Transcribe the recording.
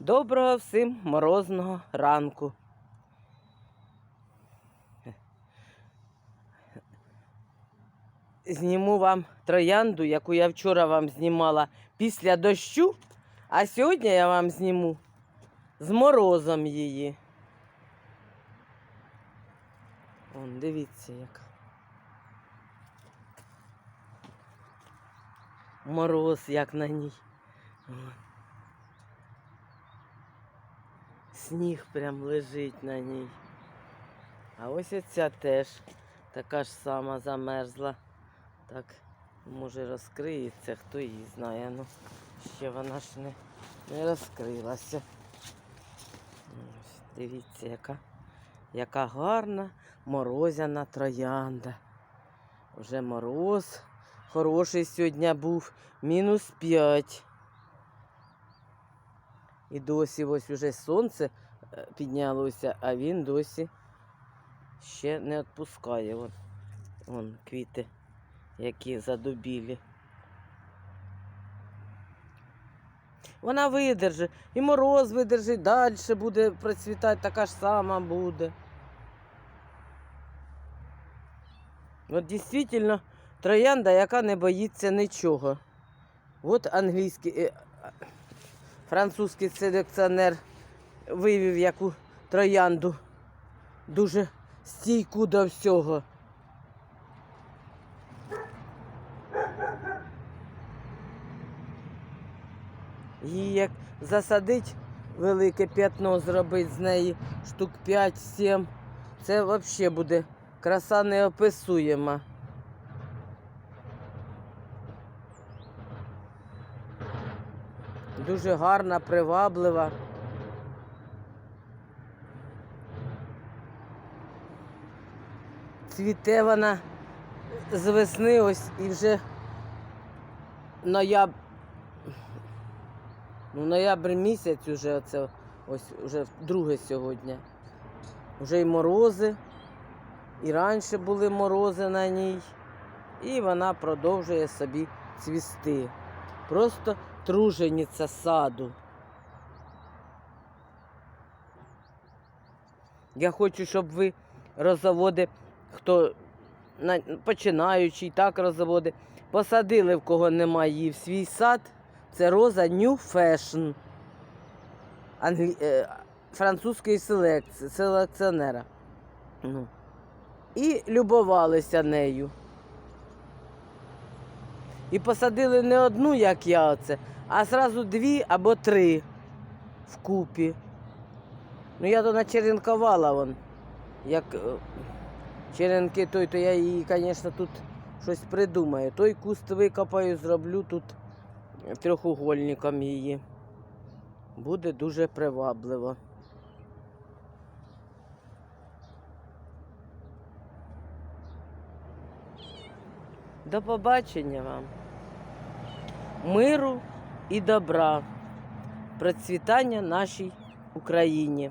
Доброго всім морозного ранку. Зніму вам троянду, яку я вчора вам знімала після дощу, а сьогодні я вам зніму з морозом її. Вон, дивіться, яка. Мороз як на ній. Вон. Сніг прям лежить на ній. А ось оця теж така ж сама замерзла. Так, може розкриється, хто її знає. Ну, ще вона ж не, не розкрилася. Дивіться, яка, яка гарна морозяна троянда. Вже мороз хороший сьогодні був, мінус 5. І досі ось уже сонце е, піднялося, а він досі ще не відпускає. Вон, вон квіти, які задубілі. Вона видержить, і мороз видержить, далі буде процвітати, така ж сама буде. От дійсно троянда, яка не боїться нічого. От англійський, е, французький селекціонер вивів яку троянду дуже стійку до всього. Її як засадить велике п'ятно, зробить з неї штук 5-7. Це взагалі буде краса неописуєма. Дуже гарна, приваблива. Цвіте вона з весни ось і вже ноябрь, ну, ноябрь місяць уже оце ось уже друге сьогодні. Вже й морози, і раніше були морози на ній, і вона продовжує собі цвісти. Просто тружениця саду. Я хочу, щоб ви роззаводи, хто на- починаючий, так роззаводи, посадили, в кого немає в свій сад. Це роза New Fashion англі... е, французької селекції, селекціонера. Ну. І любувалися нею. І посадили не одну, як я оце, а зразу дві або три вкупі. Ну я то начеренкувала вон. Як е, черенки той, то я її, звісно, тут щось придумаю. Той куст викопаю, зроблю тут трьохугольником її. Буде дуже привабливо. До побачення вам. Миру і добра, процвітання нашій Україні.